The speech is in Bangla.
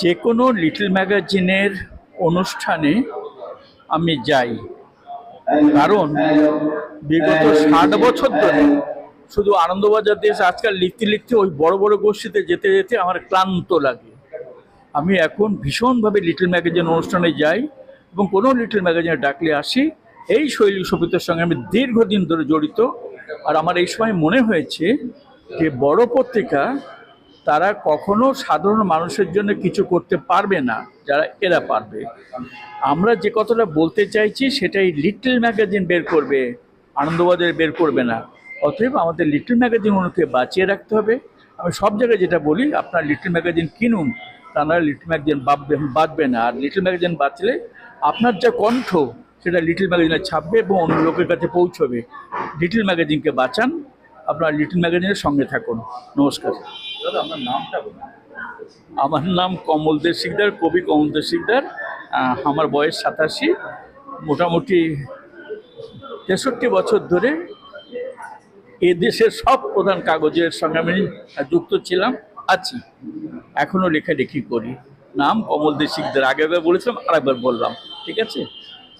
যে কোনো লিটল ম্যাগাজিনের অনুষ্ঠানে আমি যাই। কারণ বিগত ষাট বছর ধরে শুধু আনন্দবাজার দেশ আজকাল লিখতে লিখতে ওই বড় বড় গোষ্ঠীতে যেতে যেতে আমার ক্লান্ত লাগে। আমি এখন ভীষণভাবে লিটল ম্যাগাজিন অনুষ্ঠানে যাই এবং কোনো লিটল ম্যাগাজিনে ডাকলে আসি। এই শৈলী সঙ্গীতের সঙ্গে আমি দীর্ঘদিন ধরে জড়িত। আর আমার এই সময় মনে হয়েছে যে বড় পত্রিকা তারা কখনো সাধারণ মানুষের জন্য কিছু করতে পারবে না, যারা এরা পারবে। আমরা যে কথাটা বলতে চাইছি, সেটাই লিটল ম্যাগাজিন বের করবে, আনন্দবাজারে বের করবে না। অতএব আমাদের লিটল ম্যাগাজিনগুলোকে বাঁচিয়ে রাখতে হবে। আমি সব জায়গায় যেটা বলি, আপনার লিটল ম্যাগাজিন কিনুন, তা নাহলে লিটল ম্যাগাজিন বাঁচবে বাঁচবে না। আর লিটল ম্যাগাজিন বাঁচলে আপনার যা কণ্ঠ, সেটা লিটল ম্যাগাজিনে ছাপবে এবং অন্য লোকের কাছে পৌঁছবে। লিটল ম্যাগাজিনকে বাঁচান আপনার লিটল ম্যাগাজিনের সঙ্গে থাকুন। নমস্কার। দাদা আপনার নামটা আমার নাম কমল দে শিকদার কবি কমল দে শিকদার আহ, আমার বয়স সাতাশি। মোটামুটি তেষট্টি বছর ধরে এ দেশের সব প্রধান কাগজের সঙ্গে আমি যুক্ত ছিলাম আছি। এখনও লেখালেখি করি। নাম কমল দে শিকদার আগে বলেছিলাম আরেকবার বললাম। ঠিক আছে?